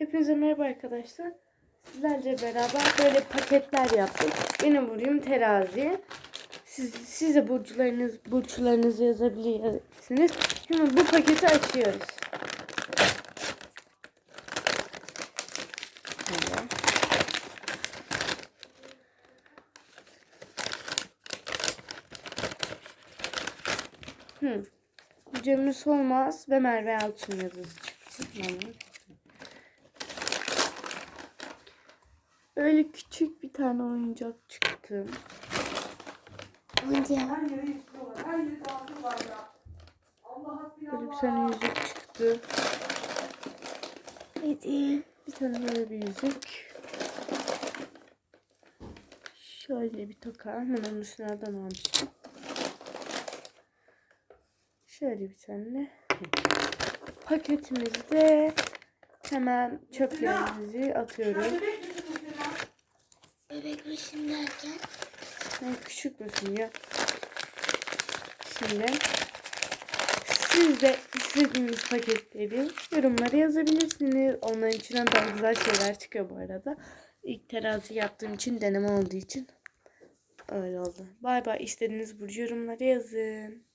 Hepinize merhaba arkadaşlar. Sizlerle beraber böyle paketler yaptım. Benim burcum terazi. Siz, siz de burçlarınız, burçlarınızı yazabilirsiniz. Şimdi bu paketi açıyoruz. Hı. Cemil Solmaz ve Merve Yalçın yazısı çıktı. Bana. Öyle küçük bir tane oyuncak çıktı. Oyuncak. Böyle bir tane yüzük çıktı. Hadi. Bir tane böyle bir yüzük. Şöyle bir toka. Hemen onun üstünden almıştım. Şöyle bir tane. Paketimizde hemen çöplerimizi atıyoruz. Bebek resim derken. Ben küçük müsün ya? Şimdi siz de istediğiniz paketleri yorumlara yazabilirsiniz. Onların içinden daha güzel şeyler çıkıyor bu arada. İlk terazi yaptığım için deneme olduğu için öyle oldu. Bay bay istediğiniz burcu yorumlara yazın.